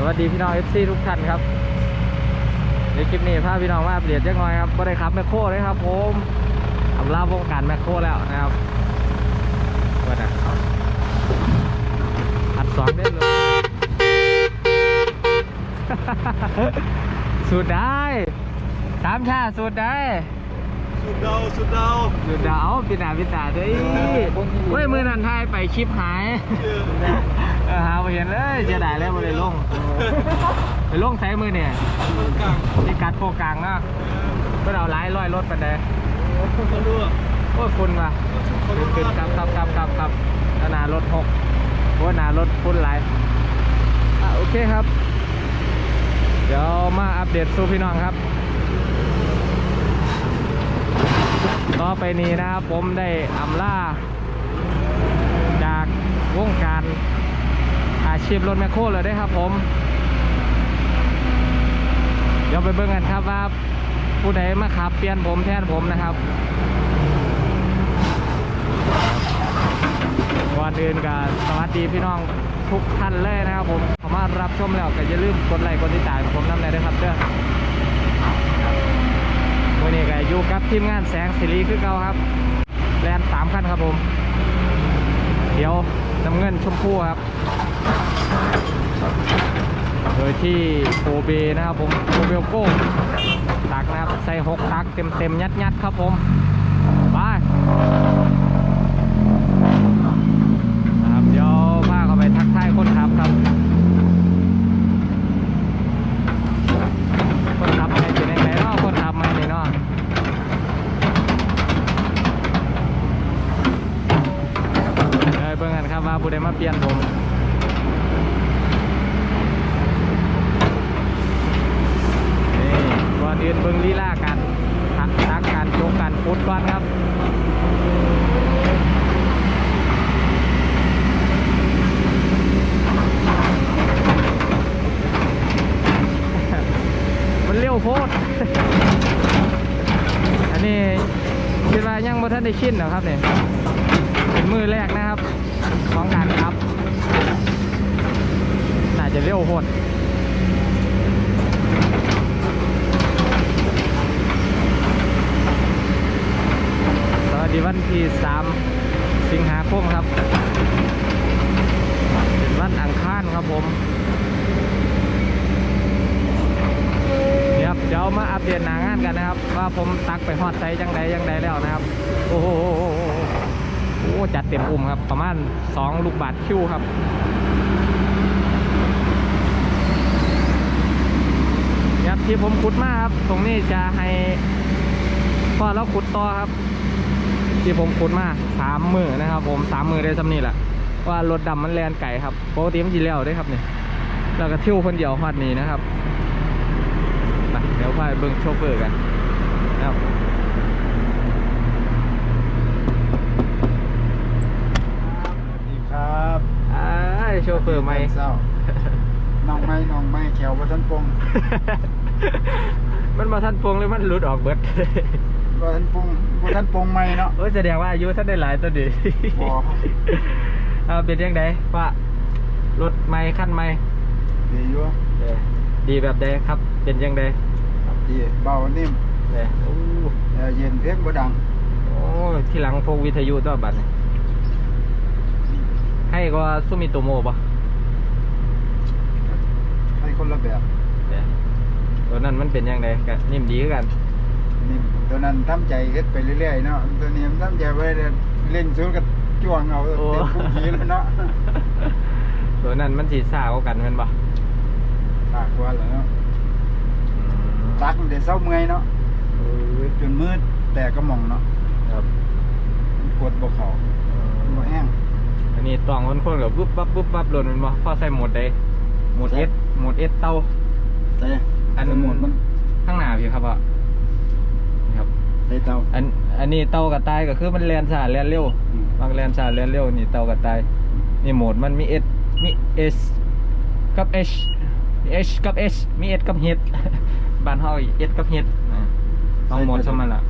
สวัสดีพี่น้อง FC ทุกท่านครับในคลิปนี้พาพี่น้องมาอัปเดตจักหน่อยครับก็ได้ขับแมคโครเลยครับผมทำลาบวงการแมคโครแล้วนะครับว่านะอัดสองได้เลยสูดได้สามชาสูดได้ สุดดาวสุดดาวสูดดาวปิดหน้าปิดตาด้วยเฮ้ยมือนันทายไปคลิปหายเจอเออหาไปเห็นเลยเจะได้แล้วมาเลยลงไปลงใช้มือเนี่ยคนกลางนี่กัดโคกลางเนาะก็เอาไล่ร้อยรถไปเลยเขารู้อะโอ้ยคุณว่ะเขาขึ้รู้นขึ้นครับครับครับครับครับแล้วหนารถหกโอ้ยหนารถพุ่นหลายอะโอเคครับ เดี๋ยวมาอัปเดตสู่พี่น้องครับ ต่อไปนี้นะครับผมได้อำลาจากวงการอาชีพรถแมคโครเลยได้ครับผม เดี๋ยวไปเบิ่งกันครับว่าผู้ใดมาขับเปลี่ยนผมแทนผมนะครับก่อนอื่นก็สวัสดีพี่น้องทุกท่านเลยนะครับผมสามารถรับชมแล้วก็อย่าลืมกดไลค์กดติดตามผมน้ำเลยนะครับเด้อ วันนี้ก็อยู่กับทีมงานแสงสิริคือเก่าครับ แลนสามคันครับผม เดี๋ยวน้ำเงินชมพูครับ โดยที่โปเบนะครับผมโปเบลโก้ตักนะครับ ใส่หกตักเต็มเต็มๆยัดยัดๆครับผม ไปนะครับเดี๋ยวพาเข้าไปทักทายคนขับครับ คนขับไม่เป็นยังไงเนาะคนขับไม่นี่เนาะเอ้ยเบิ่งกันครับว่าผู้ใด มาเปลี่ยนผมนี่ก่อนอื่นเบิ่งลีลากันทักทักการโจกกันฟุตก่อนครับมันเร็วโพดอันนี้คิดว่ายังบ่ทันได้ชินหรอครับเนี่ยเป็นมือแรกนะครับ ของการครับ น่าจะเร็วโพดสวัสดีวันที่ 3 สิงหาคมครับ เป็นวันอังคารครับผมนี่ครับเดี๋ยวมาอัปเดตหนางานกันนะครับ ว่าผมตักไปฮอดไซจังใดจังใดแล้วนะครับ โอ้โห อ้จัดเต็มอุ้มครับ ประมาณ 2 ลูกบาทคิวครับครับที่ผมขุดมาครับ ตรงนี้จะให้พ่อเราขุดต่อครับ ที่ผมขุดมาสามมือนะครับ ผมสามมือได้สำนี่แหละว่ารถดำมันแลนไก่ครับปกติมันจีเลี้ยวได้ครับเนี่ยแล้วก็เที่ยวคนเดียวฮอดนี้นะครับไปเดี๋ยวพาไปเบิ้งโชเฟอร์กันนะครับ สวัสดีครับ อ้าย โชเฟอร์ไม่เศร้าน้องไม่น้องไม่แขววัฒนปงมันมาท่านปวงเลยมันหลุดออกเบิดวัฒนปงวัฒนปงไม่เนาะโอ้ยแสดงว่าอายุท่านได้หลายตัวดีบ่เอาเป็นยังไงป้ารถไม่ขั้นไม่ดีอยู่เด้อดีแบบใดครับ เป็นยังไงดีเบานิ่มเด้อโอ้แอร์เย็นเพียงบ่ดัง โอ้ที่หลังพวกวิทยุตัวบัตร ให้ก็ซุมิโตโมป่ะให้คนละแบบเด้อตัวนั้นมันเป็นยังไงกันนิ่มดีคือกันนิ่มตัวนั้นทำใจเฮ็ดไปเรื่อยๆเนาะตัวนี้มันทำใจไว้เล่นซูนกับจ้วงเอาโอ้เต็มพุ่งทีแล้วเนาะตัวนั้นมันสีซ่ากว่ากันแมันป่ะตากว่าแล้วเนาะตักมันได้เศร้าเมื่อยเนาะเออจนมืดแต่ก็มองเนาะครับมันกดบ่เข้ามันบ่แห้งอั นนี้ตองคนคนๆกับวุบวับวุบวับหล่นมันบ่พอใส่โหมดใดโหมดเอสโหมดเอสเต้าใส่อันสมุนมันข้างหน้าพี่ครับอะนี่ครับใส่เตาอันอันนี้เต่ากระต่ายก็คือมันแลนช้าแลนเร็วอืมบางแลนช้าแลนเร็วนี่เต่ากระต่ายนี่โหมดมันมี S มี S กับ H มี H กับ S มี S กับ H บ้านเฮาอีก S กับ H นะเอาโหมดสมันละ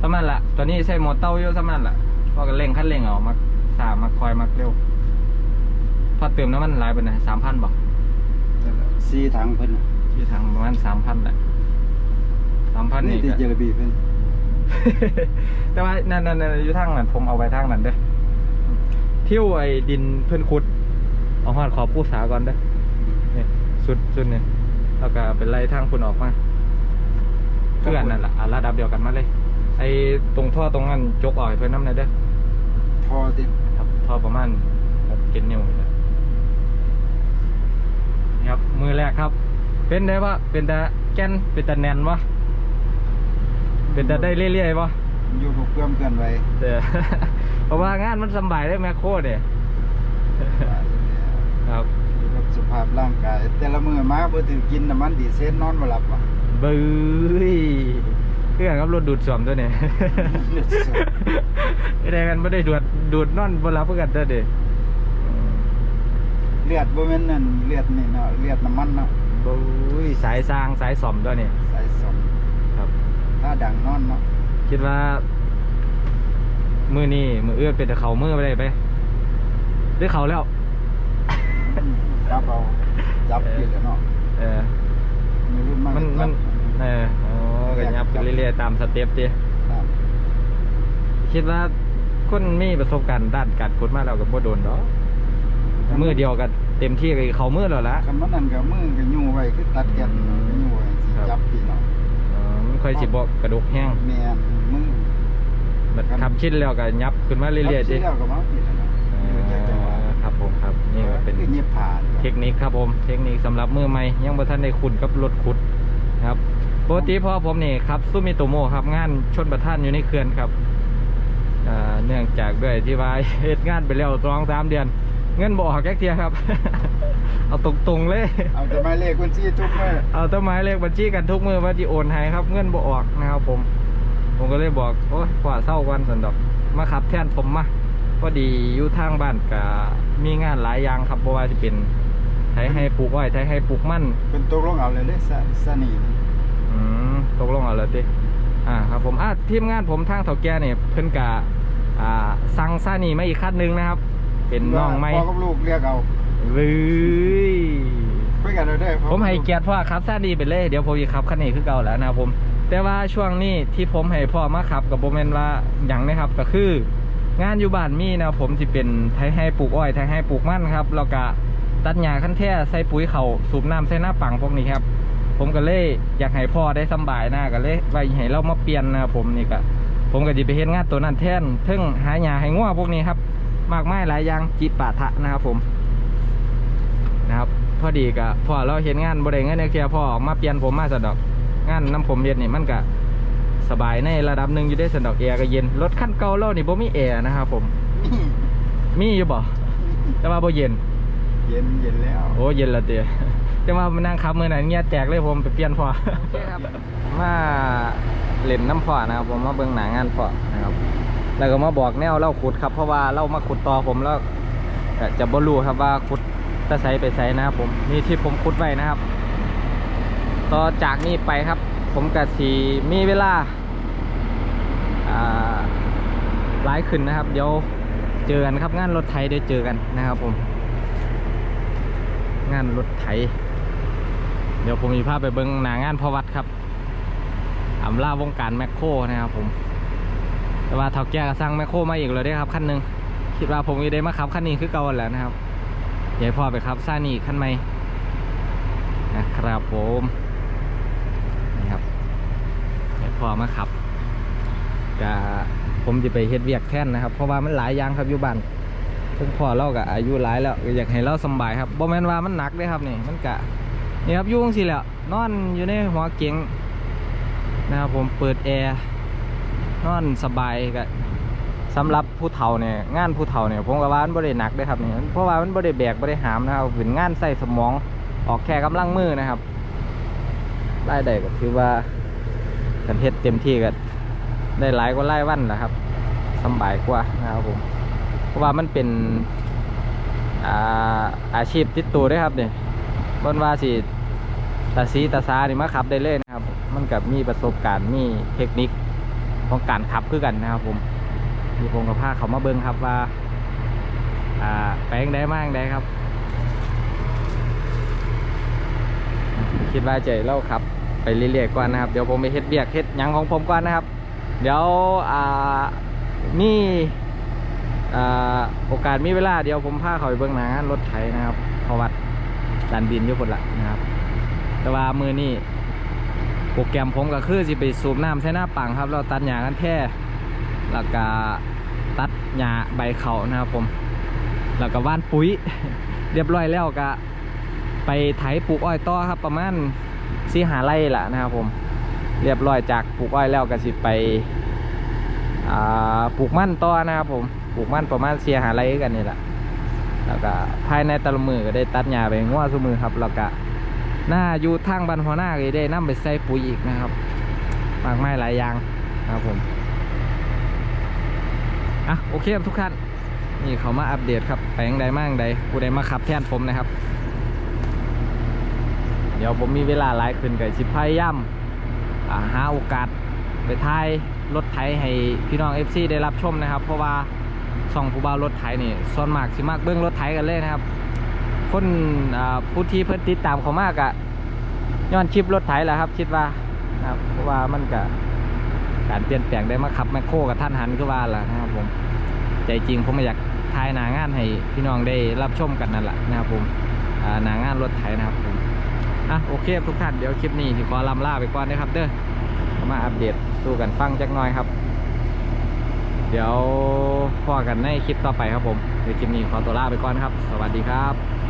สมันละตัวนี้ใช้โหมดเต่าอยู่สมันละพอกันเร่งคันเร่งเอามัก สามมักคอยมักเร็ว พอเติมน้ำมันหลายไปไหนสามพันบ่นั่นแหละซีถังเพิ่นน่ะที่ทางประมาณสามพันแหละสามพันนี่นี่ที่ก็ เจลบีเพิ่นแต่ว่านั่นนั่นนั่นอยู่ทางนั้นผมเอาไปทางนั้นเด้อเที่ยวไอ้ดินเพื่อนขุด เอาหอดขอบผู้สาก่อนเด้อนี่สุดสุดเนี่ยแล้วก็เป็นไล่ทางคุณออกมาเพื่อนนั่นแหละอะระดับเดียวกันมาเลย ไอ้ตรงท่อตรงนั้นจกออกให้เพื่อนน้ำหน่อยเด้อ พอติค รับท่อประมาณหกเกนนิ้วนี่แหละนี่ครับมือแรกครับ เป็นได้ปะเป็นแต่แก่นเป็นแต่แน่นวะเป็นแต่ได้เรื่อยๆวะอยู่กับเพื่อนเพื่อนไว้เออเพราะว่างานมันสำบายได้แมคโครเนี่ยครับอยู่กับสุขภาพร่างกาย แต่ละมื้อมาบ่ถือกินน้ำมันดีเซลนอนบ่หลับว่ะบื้ย เพื่อนครับรถดูดซ่วมตัวเนี่ยดูดซ่วมไม่ได้กันไม่ได้ดูดดูดนอนบนรับเพื่อนกันตัวเดียเลือดบ่แม่นนั่นเลือดนี่เนาะเลือดน้ำมันเนาะบื้ยสายสร้างสายซ่อมตัวเนี่ยสายสมครับ ถ้าดังนอนเนาะคิดว่า มือนี่มือเอื้อนเป็นแต่เขามือไปได้ไปได้เขาแล้วจับเอาจับอยู่แล้วเนาะ เออ มือรุ่นมาก มันมันเออโอ้ก็ยับขึ้นเรื่อยๆตาม สเต็ปดิครับคิดว่าคนมีประสบการณ์ด้านการขุดมาแล้วกับบ่โดนดอกมือเดียวกันเต็มที่กับเขามือแล้วละคำว่านั่นก็มือก็ยู่ไว้คือตัดแก่นก็ยู่ไว้สิครับจับพี่เนาะอ๋อมันค่อยสิบอกกระดูกแห้งแม่นมือแบบขับชินแล้วก็ยับขึ้นมาเรื่อยๆจัดิบสิแล้วก็มาพี่แล้วเนาะเออยู่จักจังหวะอครับผมครับ นี่ก็เป็นคือเงียบผ่านเทคนิคครับผม เทคนิคสำหรับมือใหม่ยังบ่ทันได้ขุดกับรถขุดนะครับ ปกติพ่อผมนี่ครับซูมิโตโมครับงานชนประทานอยู่ในเขื่อนครับอ่าเนื่องจากด้วยที่ว่าเฮ็ดงานไปแล้วสองสามเดือน เงินบ่ออกแค่เทียครับ เอาตรงๆเลย เอาแต่หมายเลขบัญชีทุกมื้อเอาต้นไม้เลขบัญชีกันทุกมือว่าที่โอนให้ครับ เงินบ่ออกนะครับผม ผมก็เลยบอกโอ้ยกว่าเศร้าวันสันดอกมาขับแทนผมมาพอดีอยู่ทางบ้านก็มีงานหลายอย่างครับเพราะว่าจะเป็นไถให้ปลูกอ้อยไถให้ปลูกมันเป็นตกลงเอาเลยเด้อสะสนีนี่ อืมตกลงเอาเลยติอ่าครับผมอะทีมงานผมทางเถาแก่เนี่ยเพิ่นกะอ่าสั่งซานี่มาอีกคันหนึงนะครับ เป็นน้องใหม่พ่อกับลูกเรียกเอาเว้ยคุยกันเอาเด้อพ่อผมให้เกียรติพ่อขับซานี่ไปเลยเดี๋ยวผมจะขับคันนี้คือเก่าแล้วนะครับผม แต่ว่าช่วงนี้ที่ผมให้พ่อมาขับกับโบแมนว่าอย่างนะครับก็คือ งานอยู่บ้านมีนะครับผมที่เป็นไทยให้ปลูกอ้อยไทยให้ปลูกมันครับแล้วก็ตัดหญ้าขั้นแท้ใส่ปุ๋ยเขาสูบน้ำใส่หน้าปังพวกนี้ครับ ผมก็เลยอยากให้พ่อได้สำบายหน้าก็เลยว่าให้เรามาเปลี่ยนนะครับผมนี่ก็ผมก็จะไปเห็นงานตัวนั้นแทนเทึ่งหาหญ้าให้งัวพวกนี้ครับ มากมายหลายอย่างจิปาถะนะครับผมนะครับพอดีกับพ่อเราเห็นงานบริเงินเนี่ยเคียพ่อออกมาเปลี่ยนผมมาสะดอก งานน้ำผมเย็นนี่มันก็สบายในระดับหนึ่งอยู่ได้สะดอกแอร์ก็เย็นรถคันเก่าเรานี่บ่มีแอร์นะครับผมนี่มีอยู่บ่แต่ว่าบ่เย็น เย็นเย็นแล้ว โอ้เย็นละเตีย แต่ว่ามานั่งขับมือไหนเงี้ยแตกเลยผมไปเปลี่ยนพ่อโอเคครับ มาเล่นน้ำพ่อนะครับ ผมมาเบิ่งหนางานพ่อนะครับ แล้วก็มาบอกแนวเล่าขุดครับ เพราะว่าเรามาขุดต่อผมแล้วก็จะบ่รู้ครับว่าขุดตะไซไปไซนะครับผมนี่ที่ผมขุดไว้นะครับ ต่อจากนี้ไปครับ ผมกับสีมีเวลาอ่าหลายขึ้นนะครับ เดี๋ยวเจอกันครับงานรถไถเดี๋ยวเจอกันนะครับผม งานรถไถ เดี๋ยวผมมีภาพไปเบิ้งหนางานพวัดครับอำลาวงการแมคโครนะครับผม แต่ว่าเท่าแก่ก็สร้างแมคโครมาอีกเลยได้ครับขั้นหนึ่งคิดว่าผมจะได้มาขับขั้นนี้คือเก่าแล้วนะครับเดี๋ยวพ่อไปครับซานี่ขั้นใหม่นะครับผมนี่ครับเดี๋ยวพ่อมาขับก็ผมจะไปเฮ็ดเวียกแท่นนะครับ เพราะว่ามันหลายอย่างครับอยู่บ้านซึ่งพ่อเราก็อายุหลายแล้วอยากให้เราสบายครับบ่แม่นว่ามันหนักเด้อครับนี่มันกะ นี่ครับยุ่งสิแหละนอนอยู่ในหัวเก๋งนะครับผมเปิดแอร์นอนสบายก็สำหรับผู้เฒ่าเนี่ยงานผู้เฒ่าเนี่ยผมก็ว่ามันบ่ได้หนักเด้ครับเนี่ยเพราะว่ามันบ่ได้แบกบ่ได้หามนะครับเป็นงานใส่สมองออกแค่กำลังมือนะครับรายได้ก็ถือว่ากันเฮ็ดเต็มที่ก็ได้หลายกว่ารายวันแหละครับสบายกว่านะครับผมเพราะว่ามันเป็นอาอาชีพติดตัวด้วยครับเนี่ย บนว่าสิตาสีตาซานี่มาขับได้เลยนะครับ มันกับมีประสบการณ์มีเทคนิคของการขับคือกันนะครับผมมีพงกับผ้าเขามาเบิ้งครับว่าอ่าแปลงได้มากได้ครับ คิดว่าเจเล่าขับไปเรื่อยๆก่อนนะครับ เดี๋ยวผมไปเฮ็ดเบียกเฮ็ดยังของผมก่อนนะครับ เดี๋ยวอ่ามีอ่าโอกาสมีเวลาเดี๋ยวผมพาเขาไปเบื้องหน้างานรถไถนะครับเพราวัด ลานดินอยู่คนละนะครับ แต่ว่ามือนี่โปรแกรมผมก็คือสิไปสูบน้ำใช้หน้าปังครับแล้วตัดหญ้ากันแท้แล้วก็ตัดหญ้าใบเขานะครับผม แล้วก็ว่านปุ๋ย เรียบร้อยแล้วก็ไปไถปลูกอ้อยต่อครับ ประมาณสีหาไร่ละนะครับผม เรียบร้อยจากปลูกอ้อยแล้วก็สิไปปลูกมันต่อนะครับผม ปลูกมันประมาณเสียหาไร่กันนี่แหละ แล้วก็ภายในแตลมือก็ได้ตัดหญ้าไปง้อสุมือครับแล้วก็หน้าอยู่ทางบันหัวหน้าก็ได้นํไปใส่ปุ๋ยอีกนะครับมากมายหลายอย่างนะครับผมอะโอเคครับทุกท่านนี่เขามาอัปเดตครับไปยังใดมาอย่างใดผู้ใดมาขับแทนผมนะครับ เดี๋ยวผมมีเวลาหลายขึ้นกับสิพายามอ่าหาโอกาสไปท้ายรถไถให้พี่น้อง FC ได้รับชมนะครับ เพราะว่า ช่องผู้บ่าวรถไถนี่ส่วนมากสิมากเบื้องรถไถกันเลยนะครับ คนผู้ที่เพิ่นติดตามเขามากอะย้อนคลิปรถไถแหละครับ คิดว่านะครับเพราะว่ามันก็การเปลี่ยนแปลงได้มาขับแมคโครกับท่านหันก็ว่าแหละนะครับผมใจจริงผมอยากทายหนางานให้พี่น้องได้รับชมกันนั่นแหละนะครับผมหนางานรถไถนะครับผมอะโอเคทุกท่านเดี๋ยวคลิปนี้ที่ขอลำลาไปก่อนนะครับ เด้อมาอัปเดตสู้กันฟังจักหน่อยครับ เดี๋ยวพอกันในคลิปต่อไปครับผมเดี๋ยวคลิปนี้ขอตัวลาไปก่อนครับ สวัสดีครับ